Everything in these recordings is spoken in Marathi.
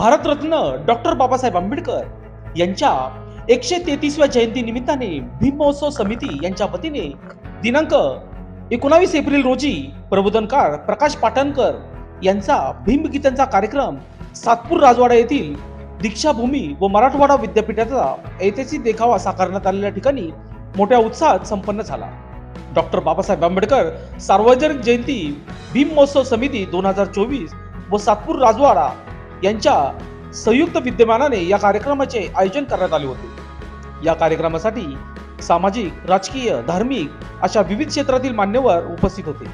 भारतरत्न डॉक्टर बाबासाहेब आंबेडकर यांच्या एकशे तेहतीसव्या जयंती निमित्ताने भीममहोत्सव समिती यांच्या वतीने दिनांक एकोणावीस एप्रिल रोजी प्रबोधनकार प्रकाश पाटणकर यांचा भीमगीतांचा कार्यक्रम सातपूर राजवाडा येथील दीक्षाभूमी व मराठवाडा विद्यापीठाचा ऐतिहासिक देखावा साकारण्यात आलेल्या ठिकाणी मोठ्या उत्साहात संपन्न झाला. डॉक्टर बाबासाहेब आंबेडकर सार्वजनिक जयंती भीम महोत्सव समिती दोन हजार चोवीस व सातपूर राजवाडा यांच्या संयुक्त विद्यमानाने या कार्यक्रमाचे आयोजन करण्यात आले होते. या कार्यक्रमासाठी सामाजिक राजकीय धार्मिक अशा विविध क्षेत्रातील मान्यवर उपस्थित होते.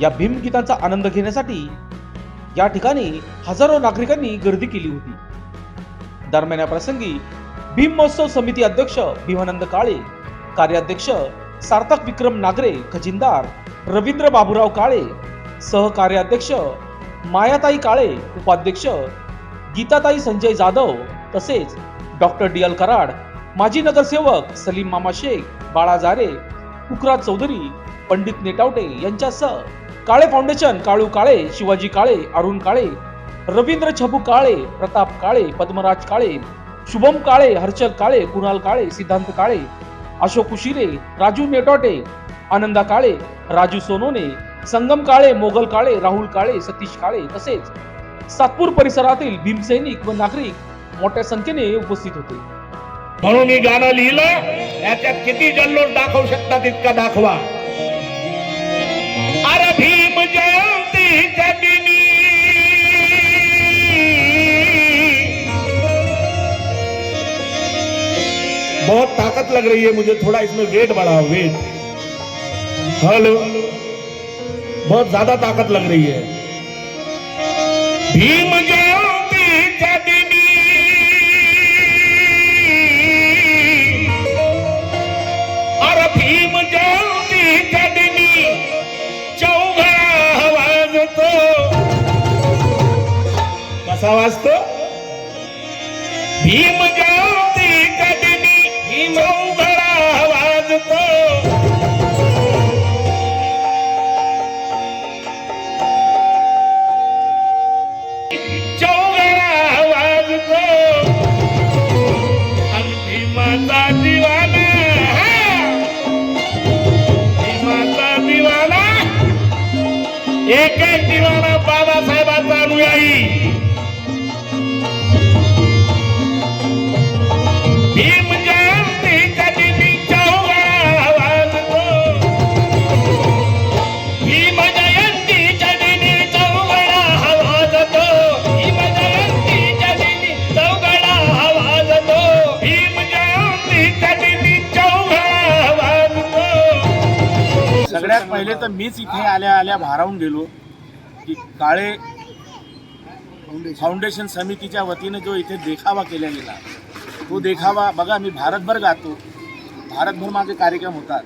या भीमगीतांचा आनंद घेण्यासाठी या ठिकाणी हजारो नागरिकांनी गर्दी केली होती. दरम्यान या प्रसंगी भीम महोत्सव समिती अध्यक्ष भीमानंद काळे कार्याध्यक्ष सार्थक विक्रम नागरे खजिनदार रवींद्र बाबूराव काळे सहकार्याध्यक्ष मायाताई काळे उपाध्यक्ष गीताताई संजय जाधव तसेच डॉक्टर डी एल कराड माजी नगरसेवक सलीम मामा शेख बाळा जारे पुखराज चौधरी पंडित नेटावटे यांच्यासह काळे फाउंडेशन काळू काळे शिवाजी काळे अरुण काळे रवींद्र छबू काळे प्रताप काळे पद्मराज काळे शुभम काळे हर्षल काळे कुणाल काळे सिद्धांत काळे अशोक उशिरे राजू नेटोटे आनंदा काळे राजू सोनोने संगम काळे मोगल काळे राहुल काळे सतीश काळे तसेच सातपूर परिसरातील भीमसैनिक व नागरिक मोठ्या संख्येने उपस्थित होते. म्हणून मी गाणं लिहिलं याच्यात किती जल्लोष दाखवू शकता तितका दाखवा. अरे भीम जयंतीच्या दिनी बहुत ताकत लग रही है मुझे थोड़ा इसमें वेट बढ़ाओ वेट. हेलो। बहुत ज्यादा ताकत लग रही है। भीम जयंतीच्या दिनी अरे भीम जयंतीच्या दिनी चौघडा वाजतो कसा वाजतो भीम वाजतो बाबासाहेबांचा अनुयायी. दिनी चौघडा वाजतो सगळ्यात पहिले तर मीच इथे आल्या आल्या भारावून गेलो. की काळे फाउंडेशन समितीच्या वतीने जो इथे देखावा केला गेला तो देखावा बघा मी भारतभर गातो. भारतभर माझे कार्यक्रम होतात.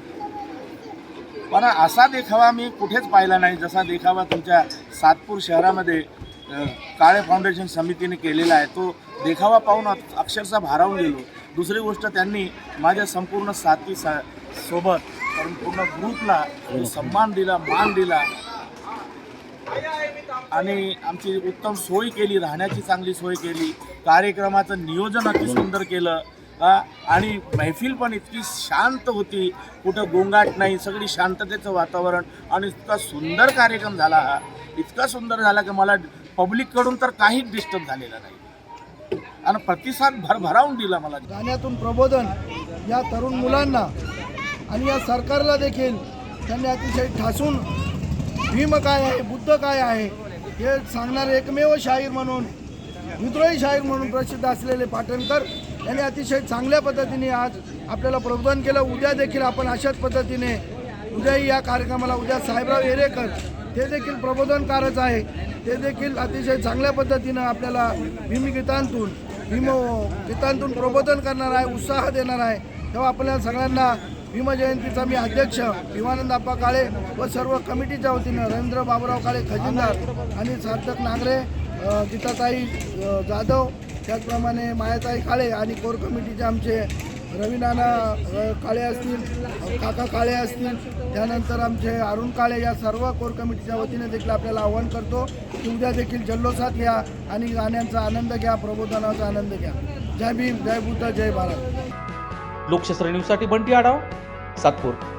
पण असा देखावा मी कुठेच पाहिला नाही जसा देखावा तुमच्या सातपूर शहरामध्ये काळे फाउंडेशन समितीने केलेला आहे. तो देखावा पाहून अक्षरशः भारावून गेलो. दुसरी गोष्ट त्यांनी माझ्या संपूर्ण साथी सा सोबत संपूर्ण ग्रुपला जो सन्मान दिला मान दिला. आणि आमची उत्तम सोय केली राहण्याची चांगली सोय केली कार्यक्रमाचं नियोजन अति सुंदर केलं आणि मैफिल पण इतकी शांत होती. कुठं गोंगाट नाही सगळी शांततेचं वातावरण आणि इतका सुंदर कार्यक्रम झाला हा. इतका सुंदर झाला की मला पब्लिककडून तर काहीच डिस्टर्ब झालेला नाही. आणि प्रतिसाद भरभरावून दिला मला. गाण्यातून प्रबोधन या तरुण मुलांना आणि या सरकारला देखील त्यांनी अतिशय ठासून भीम काय आहे बुद्ध काय आहे हे सांगणारे एकमेव शाहीर म्हणून विद्रोही शाहीर म्हणून प्रसिद्ध असलेले पाटणकर यांनी अतिशय चांगल्या पद्धतीने आज आपल्याला प्रबोधन केलं. उद्या देखील आपण अशाच पद्धतीने उद्याही या कार्यक्रमाला उद्या साहेबराव येरेकर ते देखील प्रबोधनकारच आहे. ते देखील अतिशय चांगल्या पद्धतीनं आपल्याला भीमगीतांतून भीम गीतांतून प्रबोधन करणार आहे उत्साह देणार आहे. तेव्हा आपल्या सगळ्यांना भीमजयंतीचा मी अध्यक्ष भीमानंद आप्पा काळे व सर्व कमिटीच्या वतीनं रवींद्र बाबूराव काळे खजिनदार आणि सार्थक नागरे गीताताई जाधव त्याचप्रमाणे मायाताई काळे आणि कोर कमिटीचे आमचे रवीनाना काळे असतील काका काळे असतील त्यानंतर आमचे अरुण काळे या सर्व कोर कमिटीच्या वतीने देखील आपल्याला आवाहन करतो की उद्या देखील जल्लोषात घ्या आणि गाण्यांचा आनंद घ्या प्रबोधनाचा आनंद घ्या. जय भीम जय बुद्ध जय भारत. लोकशास्त्र न्यूजसाठी बंटी आढाव. सातपूर.